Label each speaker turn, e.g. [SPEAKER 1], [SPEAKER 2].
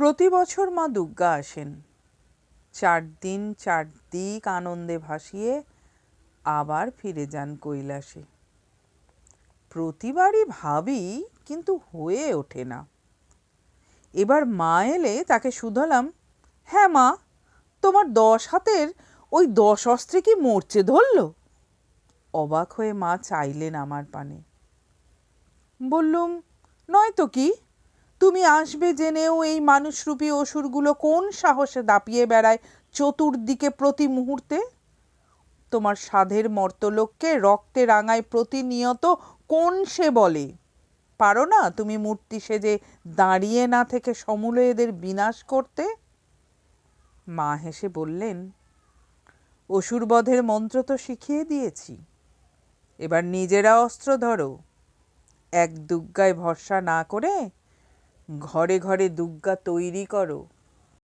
[SPEAKER 1] প্রতি বছর মা দুর্গা আসেন। চার দিন চার দিক আনন্দে ভাসিয়ে আবার ফিরে যান কৈলাসে। প্রতিবারই ভাবি, কিন্তু হয়ে ওঠে না। এবার মা এলে তাকে শুধালাম হ্যাঁ মা, তোমার দশ হাতের ওই দশ অস্ত্রে কি মরচে ধরল? অবাক হয়ে মা চাইলেন আমার পানে। বললুম নয় তো কি? তুমি আসবে জেনেও এই মানুষরূপী অসুরগুলো কোন সাহসে দাপিয়ে বেড়ায় চতুর্দিকে প্রতি মুহূর্তে? তোমার সাধের মর্তলোককে রক্তে রাঙায় প্রতিনিয়ত কোন সে বলে? পারো না তুমি মূর্তি সেজে দাঁড়িয়ে না থেকে সমূলে এদের বিনাশ করতে? মা হেসে বললেন, অসুরবধের মন্ত্র তো শিখিয়ে দিয়েছি। এবার নিজেরা অস্ত্র ধরো। এক দুর্গায় ভরসা না করে ঘরে ঘরে দুর্গা তৈরি করো।